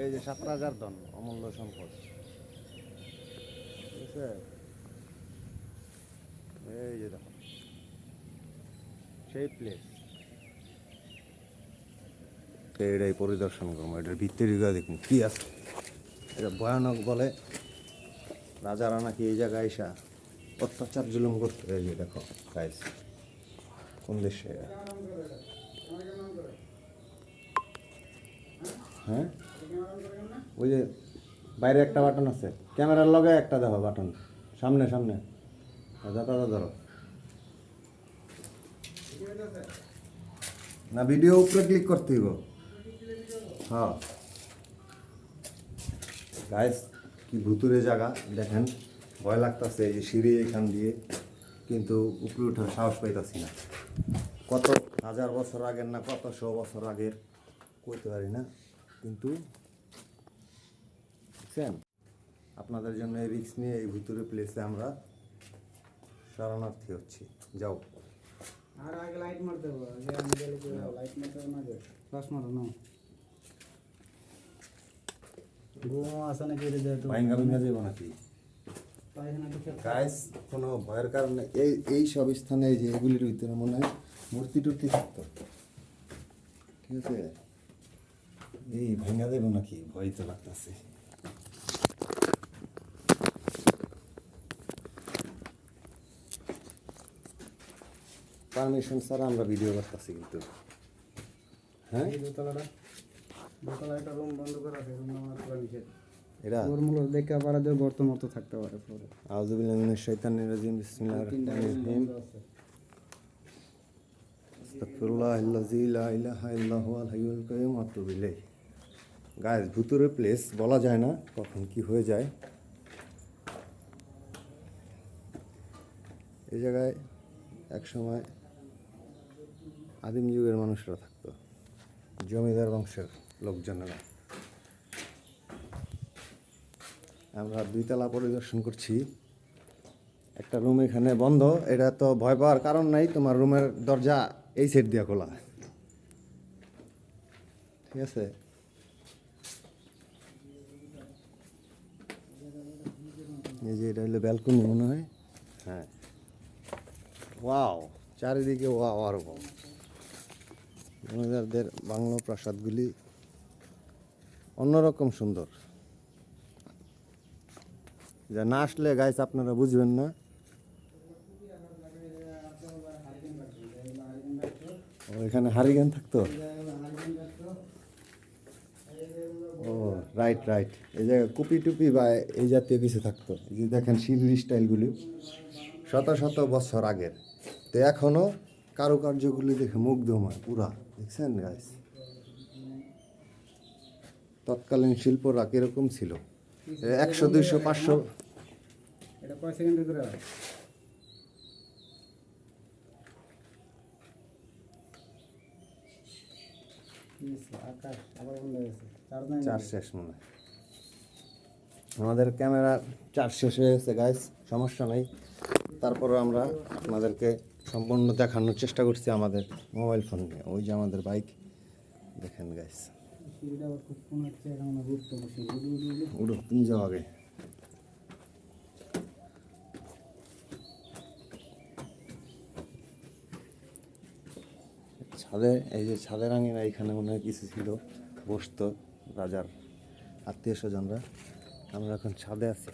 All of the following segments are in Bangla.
এই যে সাত রাজার ধন অমূল্য সম্পদ। এই যে দেখো, সেই প্লেস এটাই পরিদর্শন করব, এটার গিয়ে দেখুন কি আছে? এটা ভয়ানক বলে, রাজারা নাকি এই জায়গায় এসা অত্যাচার জুলুম করতে। এই যে দেখো গাইস কোন দেশে? হ্যাঁ? ওই যে বাইরে একটা বাটন আছে। ক্যামেরার লগে একটা দেখো বাটন সামনে সামনে। যাতা ধরো। না ভিডিও উপরে ক্লিক করতে হইব। হ্যাঁ। গাইস কি ভুতুরে জায়গা, দেখেন। ভয় লাগতেছে এই সিঁড়ি এখান দিয়ে। কিন্তু উপরে ওঠার সাহস পাইতাছি না। কত হাজার বছর আগের না কত শো বছর আগের, কইতে পারি না। কিন্তু বুঝছেন আপনাদের জন্য এই রিস্ক নিয়ে এই ভিতরে প্লেসে আমরা শরণার্থী হচ্ছি। যাও। আর আগে লাইট মারতে হবে লাইট মারতে হবে না ফ্লাশ মারো না ঘুম আসে নাকি রে যেহেতু? ভাইঙ্গা ভেঙে যাব নাকি? পায়খানা গাইস কোনো ভয়ের কারণে এই এই সব স্থানে এই যে এগুলির ভিতরে মনে হয় মূর্তি টুর্তি থাকতো। ঠিক আছে? এই ভেঙে দেবো নাকি? ভয় তো লাগতেছে। পারমিশন ছাড়া আমরা ভিডিও করতেছি কিন্তু। হ্যাঁ? এই দোতলাটা দোতলা একটা রুম বন্ধ করা আছে রুম আমার পুরো নিষেধ এরা? ওর দেখে পারা দিয়ে গর্ত মতো থাকতে পারে পরে। আউযুবিল্লাহি মিনাশ শাইতানির রাজিম বিসমিল্লাহির রহমানির রহিম। বন্ধ আছে। লা ইলাহা ইল্লা হুয়াল হাইয়ুল কাইয়ুম আতুবু ইলাইহি। গাইস ভুতুরে প্লেস বলা যায় না, কখন কি হয়ে যায়। এই জায়গায় এক সময় আদিম যুগের মানুষরা থাকতো, জমিদার বংশের লোকজনেরা। আমরা দুইতলা পরিদর্শন করছি। একটা রুম এখানে বন্ধ, এটা তো ভয় পাওয়ার কারণ নাই, তোমার রুমের দরজা এই সাইড দিয়ে খোলা। ঠিক আছে? এই যে এটা হলো ব্যালকনি মনে হয়। হ্যাঁ। ওয়াও চারিদিকে ওয়াও ওরকম জমিদারদের বাংলো প্রাসাদগুলি অন্যরকম সুন্দর। যা না আসলে গাইস আপনারা বুঝবেন না। এখানে হারিগান থাকতো? ও রাইট রাইট এই জায়গায় কুপি টুপি বা এই জাতীয় কিছু থাকতো। এই যে দেখেন সিঁড়ির স্টাইলগুলি। শত শত বছর আগের। তো এখনও কারুকার্যগুলি দেখে মুগ্ধময় পুরা। দেখছেন গাইস তৎকালীন শিল্পরা কীরকম ছিল? একশো, দুইশো, পাঁচশো হয় কি হয়েছে? আকাশ আবার বন্ধ হয়ে চার্জ চার শেষ মনে হয়। আমাদের ক্যামেরা চার্জ শেষ হয়ে গেছে গাইস সমস্যা নাই তারপরে আমরা আপনাদেরকে সম্পূর্ণ দেখানোর চেষ্টা করছি আমাদের মোবাইল ফোন নিয়ে ওই যে আমাদের বাইক দেখেন গাইস মনে হয় উড়ো তুমি যাও আগে ছাদে, এই যে ছাদের আঙিনা এখানে হয় কিছু ছিল, বসতো, রাজার আত্মীয় স্বজনরা। আমরা এখন ছাদে আছি।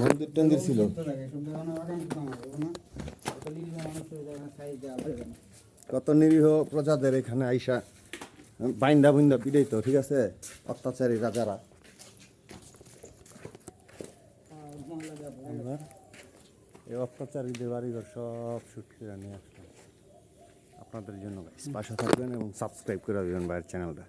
মন্দির টন্দির ছিল? কত নিরীহ প্রজাদের এখানে আইসা বাইন্দা বুন্দা পিড়াই তো ঠিক আছে? অত্যাচারী রাজারা। এই অত্যাচারীদের বাড়িঘর সব শুট করে নিয়ে আসলাম। আপনাদের জন্য। পাশে থাকবেন এবং সাবস্ক্রাইব করে দেবেন বাইরের চ্যানেলটা